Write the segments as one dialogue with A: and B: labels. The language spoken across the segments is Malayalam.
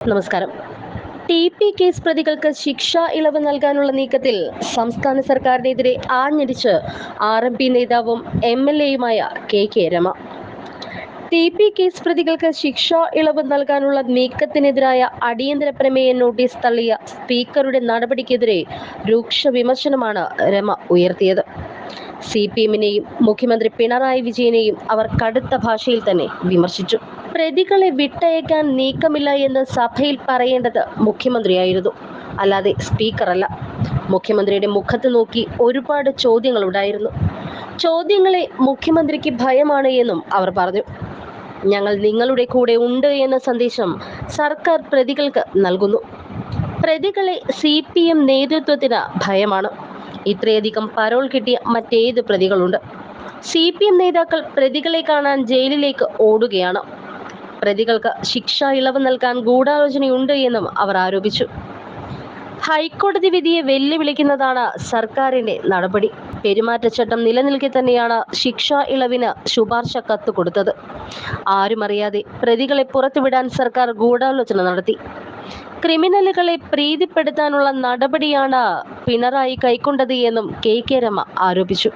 A: നമസ്കാരം. ടി പി കേസ് പ്രതികൾക്ക് ശിക്ഷ ഇളവ് നൽകാനുള്ള നീക്കത്തിൽ സംസ്ഥാന സർക്കാരിനെതിരെ ആഞ്ഞടിച്ച് ആർ എം പി നേതാവും M L എയുമായ K K Rama. T P case പ്രതികൾക്ക് ശിക്ഷ ഇളവ് നൽകാനുള്ള നീക്കത്തിനെതിരായ അടിയന്തര പ്രമേയ നോട്ടീസ് തള്ളിയ സ്പീക്കറുടെ നടപടിക്കെതിരെ രൂക്ഷ വിമർശനമാണ് രമ ഉയർത്തിയത്. സി പി എമ്മിനെയും മുഖ്യമന്ത്രി പിണറായി വിജയനെയും അവർ കടുത്ത ഭാഷയിൽ തന്നെ വിമർശിച്ചു. പ്രതികളെ വിട്ടയക്കാൻ നീക്കമില്ല എന്ന് സഭയിൽ പറയേണ്ടത് മുഖ്യമന്ത്രിയായിരുന്നു. അല്ലാതെ സ്പീക്കറല്ല. മുഖ്യമന്ത്രിയുടെ മുഖത്ത് നോക്കി ഒരുപാട് ചോദ്യങ്ങൾ ഉണ്ടായിരുന്നു. ചോദ്യങ്ങളെ മുഖ്യമന്ത്രിക്ക് ഭയമാണ് എന്നും അവർ പറഞ്ഞു. ഞങ്ങൾ നിങ്ങളുടെ കൂടെ ഉണ്ട് എന്ന സന്ദേശം സർക്കാർ പ്രതികൾക്ക് നൽകുന്നു. പ്രതികളെ സി പി എം നേതൃത്വത്തിന് ഭയമാണ്. ഇത്രയധികം പരോൾ കിട്ടിയ മറ്റേത് പ്രതികളുണ്ട്. സി പി എം നേതാക്കൾ പ്രതികളെ കാണാൻ ജയിലിലേക്ക് ഓടുകയാണ്. പ്രതികൾക്ക് ശിക്ഷാ ഇളവ് നൽകാൻ ഗൂഢാലോചനയുണ്ട് എന്നും അവർ ആരോപിച്ചു. ഹൈക്കോടതി വിധിയെ വെല്ലുവിളിക്കുന്നതാണ് സർക്കാരിന്റെ നടപടി. പെരുമാറ്റച്ചട്ടം നിലനിൽക്കെ തന്നെയാണ് ശിക്ഷാ ഇളവിന് ശുപാർശ കത്ത് കൊടുത്തത്. ആരുമറിയാതെ പ്രതികളെ പുറത്തുവിടാൻ സർക്കാർ ഗൂഢാലോചന നടത്തി. ക്രിമിനലുകളെ പ്രീതിപ്പെടുത്താനുള്ള നടപടിയാണ് പിണറായി കൈക്കൊണ്ടത് എന്നും കെ കെ രമ ആരോപിച്ചു.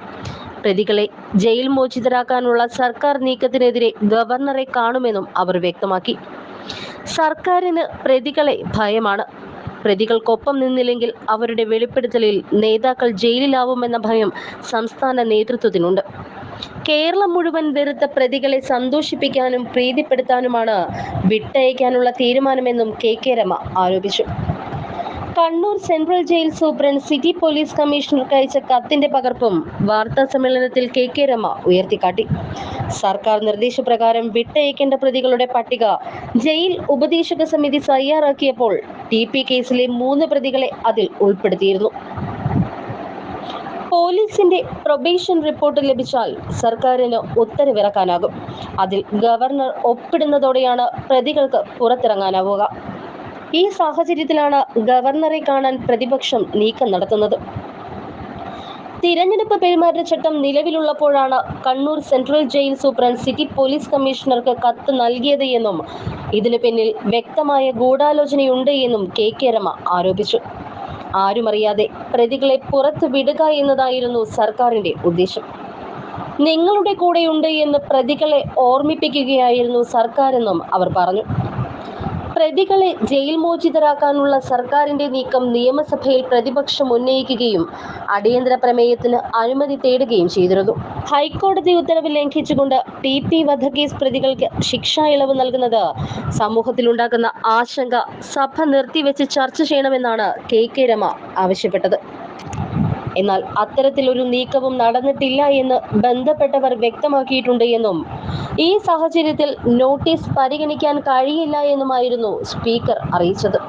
A: പ്രതികളെ ജയിൽ മോചിതരാക്കാനുള്ള സർക്കാർ നീക്കത്തിനെതിരെ ഗവർണറെ കാണുമെന്നും അവർ വ്യക്തമാക്കി. സർക്കാരിന് പ്രതികളെ ഭയമാണ്. പ്രതികൾക്കൊപ്പം നിന്നില്ലെങ്കിൽ അവരുടെ വെളിപ്പെടുത്തലിൽ നേതാക്കൾ ജയിലിലാവുമെന്ന ഭയം സംസ്ഥാന നേതൃത്വത്തിനുണ്ട്. കേരളം മുഴുവൻ വെറുത്ത പ്രതികളെ സന്തോഷിപ്പിക്കാനും പ്രീതിപ്പെടുത്താനുമാണ് വിട്ടയക്കാനുള്ള തീരുമാനമെന്നും കെ കെ രമ ആരോപിച്ചു. Kannur central jail superintendent city police കമ്മീഷണർക്ക് അയച്ച കത്തിന്റെ പകർപ്പും വാർത്താ സമ്മേളനത്തിൽ കെ കെ രമ ഉയർത്തിക്കാട്ടി. സർക്കാർ നിർദ്ദേശപ്രകാരം വിട്ടയക്കേണ്ട പ്രതികളുടെ പട്ടിക ജയിൽ ഉപദേശക സമിതി തയ്യാറാക്കിയപ്പോൾ ടി പി കേസിലെ മൂന്ന് പ്രതികളെ അതിൽ ഉൾപ്പെടുത്തിയിരുന്നു. പോലീസിന്റെ പ്രൊബേഷൻ റിപ്പോർട്ട് ലഭിച്ചാൽ സർക്കാരിന് ഉത്തരവിറക്കാനാകും. അതിൽ ഗവർണർ ഒപ്പിടുന്നതോടെയാണ് പ്രതികൾക്ക് പുറത്തിറങ്ങാനാവുക. ഈ സാഹചര്യത്തിലാണ് ഗവർണറെ കാണാൻ പ്രതിപക്ഷം നീക്കം നടത്തുന്നത്. തിരഞ്ഞെടുപ്പ് പെരുമാറ്റച്ചട്ടം നിലവിലുള്ളപ്പോഴാണ് Kannur central jail superintendent city police കമ്മീഷണർക്ക് കത്ത് നൽകിയത് എന്നും ഇതിനു പിന്നിൽ വ്യക്തമായ ഗൂഢാലോചനയുണ്ട് എന്നും കെ കെ രമ ആരോപിച്ചു. ആരുമറിയാതെ പ്രതികളെ പുറത്തു വിടുക എന്നതായിരുന്നു സർക്കാരിന്റെ ഉദ്ദേശം. നിങ്ങളുടെ കൂടെയുണ്ട് എന്ന് പ്രതികളെ ഓർമ്മിപ്പിക്കുകയായിരുന്നു സർക്കാരെന്നും അവർ പറഞ്ഞു. പ്രതികളെ ജയിൽ മോചിതരാക്കാനുള്ള സർക്കാരിന്റെ നീക്കം നിയമസഭയിൽ പ്രതിപക്ഷം ഉന്നയിക്കുകയും അടിയന്തര പ്രമേയത്തിന് അനുമതി തേടുകയും ചെയ്തിരുന്നു. ഹൈക്കോടതി ഉത്തരവ് ലംഘിച്ചുകൊണ്ട് ടി പി വധക്കേസ് പ്രതികൾക്ക് ശിക്ഷാ ഇളവ് നൽകുന്നത് സമൂഹത്തിലുണ്ടാക്കുന്ന ആശങ്ക സഭ നിർത്തിവെച്ച് ചർച്ച ചെയ്യണമെന്നാണ് കെ കെ രമ ആവശ്യപ്പെട്ടത്. എന്നാൽ അത്തരത്തിലൊരു നീക്കവും നടന്നിട്ടില്ല എന്ന് ബന്ധപ്പെട്ടവർ വ്യക്തമാക്കിയിട്ടുണ്ട് എന്നും ഈ സാഹചര്യത്തിൽ നോട്ടീസ് പരിഗണിക്കാൻ കഴിയില്ല എന്നുമായിരുന്നു സ്പീക്കർ അറിയിച്ചത്.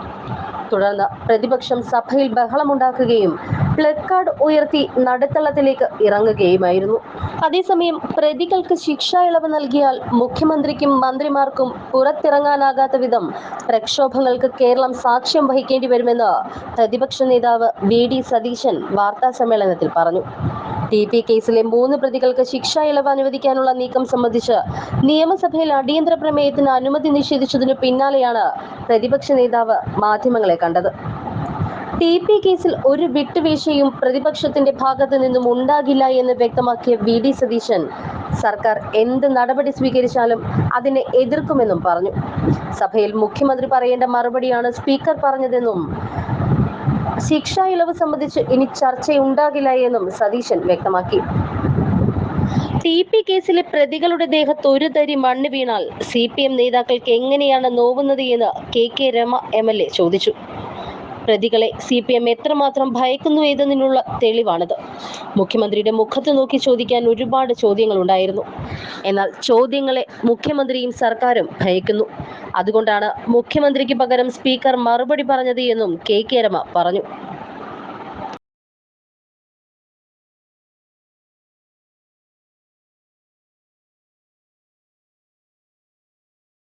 A: തുടർന്ന് പ്രതിപക്ഷം സഭയിൽ ബഹളമുണ്ടാക്കുകയും പ്ലക്കാർഡ് ഉയർത്തി നടുത്തളത്തിലേക്ക് ഇറങ്ങുകയുമായിരുന്നു. അതേസമയം പ്രതികൾക്ക് ശിക്ഷ ഇളവ് നൽകിയാൽ മുഖ്യമന്ത്രിക്കും മന്ത്രിമാർക്കും പുറത്തിറങ്ങാനാകാത്ത വിധം പ്രക്ഷോഭങ്ങൾക്ക് കേരളം സാക്ഷ്യം വഹിക്കേണ്ടി വരുമെന്ന് പ്രതിപക്ഷ നേതാവ് വി ഡി സതീശൻ വാർത്താ സമ്മേളനത്തിൽ പറഞ്ഞു. ടി പി കേസിലെ മൂന്ന് പ്രതികൾക്ക് ശിക്ഷ ഇളവ് അനുവദിക്കാനുള്ള നീക്കം സംബന്ധിച്ച് നിയമസഭയിൽ അടിയന്തര പ്രമേയത്തിന് അനുമതി നിഷേധിച്ചതിനു പിന്നാലെയാണ് പ്രതിപക്ഷ നേതാവ് മാധ്യമങ്ങളെ കണ്ടത്. ടി പി കേസിൽ ഒരു വിട്ടുവീഴ്ചയും പ്രതിപക്ഷത്തിന്റെ ഭാഗത്തു നിന്നും ഉണ്ടാകില്ല എന്ന് വ്യക്തമാക്കിയ വി ഡി സതീശൻ സർക്കാർ എന്ത് നടപടി സ്വീകരിച്ചാലും അതിനെ എതിർക്കുമെന്നും പറഞ്ഞു. സഭയിൽ മുഖ്യമന്ത്രി പറയേണ്ട മറുപടിയാണ് സ്പീക്കർ പറഞ്ഞതെന്നും ശിക്ഷാ ഇളവ് സംബന്ധിച്ച് ഇനി ചർച്ചയുണ്ടാകില്ല എന്നും സതീശൻ വ്യക്തമാക്കി. ടി പി കേസിലെ പ്രതികളുടെ ദേഹത്ത് ഒരു തരി മണ്ണ് വീണാൽ സി പി എം നേതാക്കൾക്ക് എങ്ങനെയാണ് നോവുന്നത് എന്ന് K K Rama M L A ചോദിച്ചു. പ്രതികളെ സി പി എം എത്രമാത്രം ഭയക്കുന്നു എന്നതിനുള്ള തെളിവാണിത്. മുഖ്യമന്ത്രിയുടെ മുഖത്ത് നോക്കി ചോദിക്കാൻ ഒരുപാട് ചോദ്യങ്ങൾ ഉണ്ടായിരുന്നു എന്നാൽ ചോദ്യങ്ങളെ മുഖ്യമന്ത്രിയും സർക്കാരും ഭയക്കുന്നു. അതുകൊണ്ടാണ് മുഖ്യമന്ത്രിക്ക് പകരം സ്പീക്കർ മറുപടി പറഞ്ഞത് എന്നും കെ കെ രമ പറഞ്ഞു.